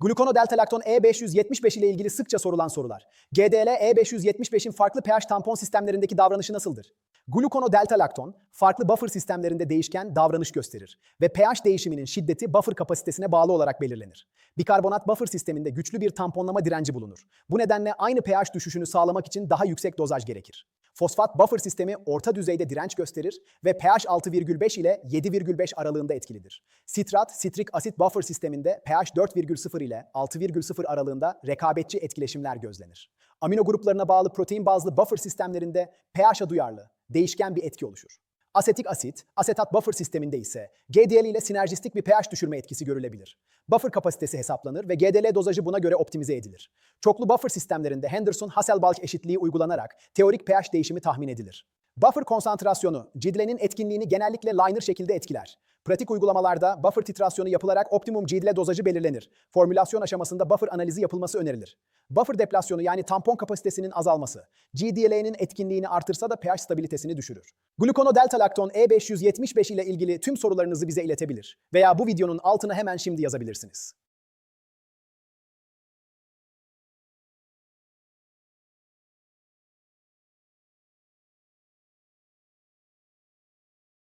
Gluconodeltalakton E575 ile ilgili sıkça sorulan sorular. GDL E575'in farklı pH tampon sistemlerindeki davranışı nasıldır? Gluconodeltalakton, farklı buffer sistemlerinde değişken davranış gösterir ve pH değişiminin şiddeti buffer kapasitesine bağlı olarak belirlenir. Bikarbonat buffer sisteminde güçlü bir tamponlama direnci bulunur. Bu nedenle aynı pH düşüşünü sağlamak için daha yüksek dozaj gerekir. Fosfat buffer sistemi orta düzeyde direnç gösterir ve pH 6,5 ile 7,5 aralığında etkilidir. Sitrat, sitrik asit buffer sisteminde pH 4,0 ile 6,0 aralığında rekabetçi etkileşimler gözlenir. Amino gruplarına bağlı protein bazlı buffer sistemlerinde pH'a duyarlı, değişken bir etki oluşur. Asetik asit, asetat buffer sisteminde ise GDL ile sinerjistik bir pH düşürme etkisi görülebilir. Buffer kapasitesi hesaplanır ve GDL dozajı buna göre optimize edilir. Çoklu buffer sistemlerinde Henderson-Hasselbalch eşitliği uygulanarak teorik pH değişimi tahmin edilir. Buffer konsantrasyonu, cidlenin etkinliğini genellikle liner şekilde etkiler. Pratik uygulamalarda buffer titrasyonu yapılarak optimum cidle dozajı belirlenir. Formülasyon aşamasında buffer analizi yapılması önerilir. Buffer deplasyonu yani tampon kapasitesinin azalması, GDLA'nın etkinliğini artırsa da pH stabilitesini düşürür. Gluconodeltalakton E575 ile ilgili tüm sorularınızı bize iletebilir veya bu videonun altına hemen şimdi yazabilirsiniz.